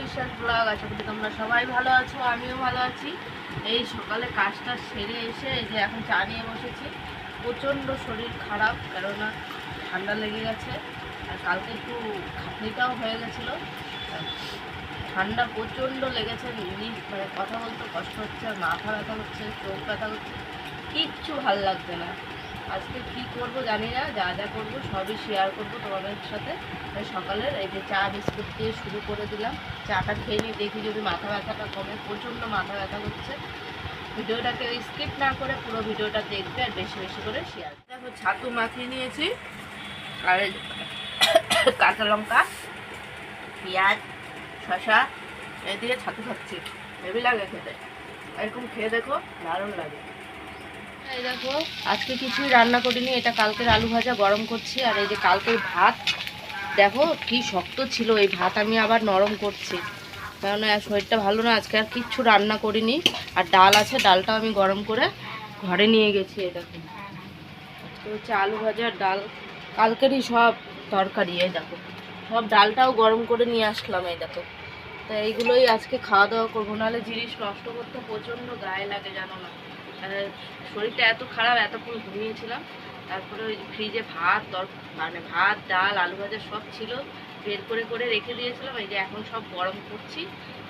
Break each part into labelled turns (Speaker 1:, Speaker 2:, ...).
Speaker 1: বিশ্বাস ব্লগ আশা করি তোমরা সবাই ভালো আছো, আমিও ভালো আছি। এই সকালে কাজটা সেরে এসে এই যে এখন চা নিয়ে বসেছি। প্রচণ্ড শরীর খারাপ, কেননা ঠান্ডা লেগে গেছে, আর কালকে একটু খাটনিটাও হয়ে গেছিল। ঠান্ডা প্রচণ্ড লেগেছে, নিজ মানে কথা বলতে কষ্ট হচ্ছে, মাথা ব্যথা হচ্ছে, চোখ ব্যথা হচ্ছে, কিচ্ছু ভালো লাগছে না। আজকে কি করব জানি না, যা যা করব সবই শেয়ার করব তোমাদের সাথে। সকালের এই যে চা বিস্কুট দিয়ে শুরু করে দিলাম। চাটা খেয়ে নিয়ে দেখি যদি মাথা ব্যথাটা কমে, প্রচণ্ড মাথা ব্যথা হচ্ছে ভিডিওটাকে স্কিপ না করে পুরো ভিডিওটা দেখবে আর বেশি বেশি করে শেয়ার দেখো, ছাতু মাখিয়ে নিয়েছি। আর কাঁচা লঙ্কা, পেঁয়াজ শশা এদিকে ছাতু খাচ্ছি। হেভি লাগে খেতে। এরকম খেয়ে দেখো, দারুণ লাগে। আজকে কিছুই রান্না করিনি, এটা কালকের আলু ভাজা গরম করছি, আর এই যে কালকের ভাত, দেখো কি শক্ত ছিল এই ভাত, আমি আবার নরম করছি। কারণ শরীরটা ভালো না, আজকে আর কিচ্ছু রান্না করিনি, আর ডাল আছে, ডালটাও আমি গরম করে ঘরে নিয়ে গেছি দেখো। আজকে হচ্ছে আলু ভাজা আর ডাল, কালকেরই সব তরকারি, এই দেখো। সব ডালটাও গরম করে নিয়ে আসলাম, এই দেখো। তা এইগুলোই আজকে খাওয়া দাওয়া করব, নাহলে জিনিস নষ্ট করতে প্রচণ্ড গায়ে লাগে, জানো না। শরীরটা এত খারাপ এতক্ষণ ঘুমিয়েছিলাম। তারপরে ওই ফ্রিজে ভাত, তর মানে ভাত, ডাল, আলু ভাজা সব ছিল। বের করে করে রেখে দিয়েছিলাম। এই যে এখন সব গরম করছি।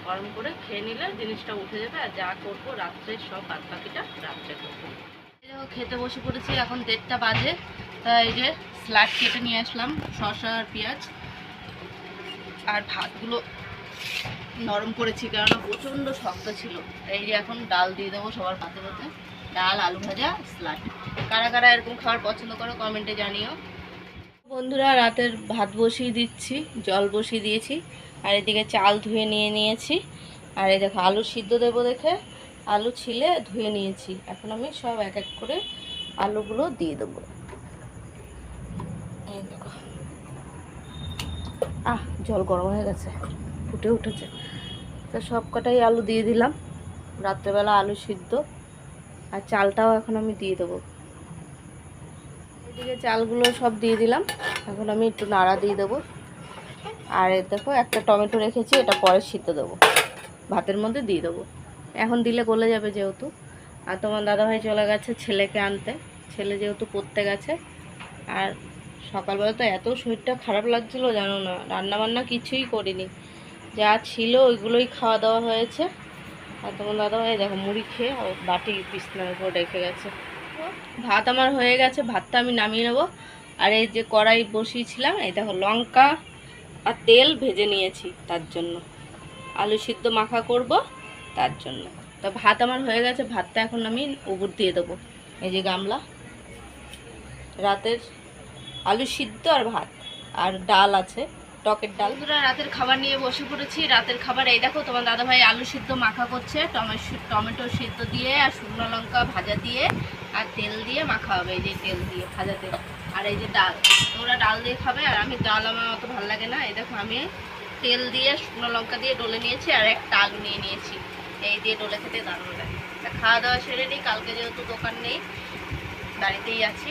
Speaker 1: গরম করে খেয়ে নিলে জিনিসটা উঠে যাবে। আর যা করব রাত্রে সব বাদ বাকিটা রাত্রে করব। খেতে বসে পড়েছি, এখন দেড়টা বাজে। তা এই যে স্লাড কেটে নিয়ে আসলাম, শসা আর পেঁয়াজ। আর ভাতগুলো নরম করেছি, কেননা প্রচণ্ড শক্ত ছিল। এই যে এখন ডাল দিয়ে দেবো সবার পাতে পাতে। ডাল, আলু ভাজা স্লাড কারা কারা এরকম খাবার পছন্দ করো কমেন্টে জানিও। বন্ধুরা, রাতের ভাত বসিয়ে দিচ্ছি, জল বসিয়ে দিয়েছি, আর এদিকে চাল ধুয়ে নিয়ে নিয়েছি। আর এই দেখো, আলু সিদ্ধ দেবো দেখে। আলু ছিলে, ধুয়ে নিয়েছি। এখন আমি সব এক এক করে আলুগুলো দিয়ে দেবো। আহ, জল গরম হয়ে গেছে। ফুটে উঠেছে। তো সব কটাই আলু দিয়ে দিলাম। রাত্রেবেলা আলু সিদ্ধ। আর চালটাও এখন আমি দিয়ে দেবো। এদিকে চালগুলো সব দিয়ে দিলাম। এখন আমি একটু নাড়া দিয়ে দেবো। আর দেখো, একটা টমেটো রেখেছি, এটা পরে সিদ্ধ দেবো। ভাতের মধ্যে দিয়ে দেবো। এখন দিলে গলে যাবে যেহেতু। আর তোমার দাদাভাই চলে গেছে ছেলেকে আনতে। ছেলে যেহেতু পড়তে গেছে। আর সকালবেলা তো এত শরীরটা খারাপ লাগছিল জানো না। রান্না বান্না কিছুই করিনি। যা ছিল ওইগুলোই খাওয়া দাওয়া হয়েছে। আর তোমার দাদা দাদাভাই দেখো মুড়ি খেয়ে বাটি বিছনার উপর রেখে গেছে। ভাত আমার হয়ে গেছে, ভাতটা আমি নামিয়ে নেব। আর এই যে কড়াই বসিয়েছিলাম, এই দেখো লঙ্কা আর তেল ভেজে নিয়েছি তার জন্য। আলু সিদ্ধ মাখা করব তার জন্য। তো ভাত আমার হয়ে গেছে, ভাতটা এখন আমি উপর দিয়ে দেবো। এই যে গামলা, রাতের আলু সিদ্ধ আর ভাত। আর ডাল আছে। টকের ডাল। বন্ধুরা, রাতের খাবার নিয়ে বসে পড়েছি। রাতের খাবার, এই দেখো, তোমার দাদাভাই আলু সিদ্ধ মাখা করছে, টমেটো টমেটো সিদ্ধ দিয়ে আর শুকনো লঙ্কা ভাজা দিয়ে আর তেল দিয়ে মাখা হবে, এই যে তেল দিয়ে, ভাজা তেল। আর এই যে ডাল, তোমরা ডাল দিয়ে খাবে, আর আমি ডাল আমার অত ভালো লাগে না। এই দেখো, আমি তেল দিয়ে শুকনো লঙ্কা দিয়ে ডলে নিয়েছি, আর একটা আলু নিয়ে নিয়েছি। এই দিয়ে ডলে খেতে দারুণ লাগে। খাওয়া দাওয়া সেরে নিই কালকে যেহেতু দোকান নেই, বাড়িতেই আছি।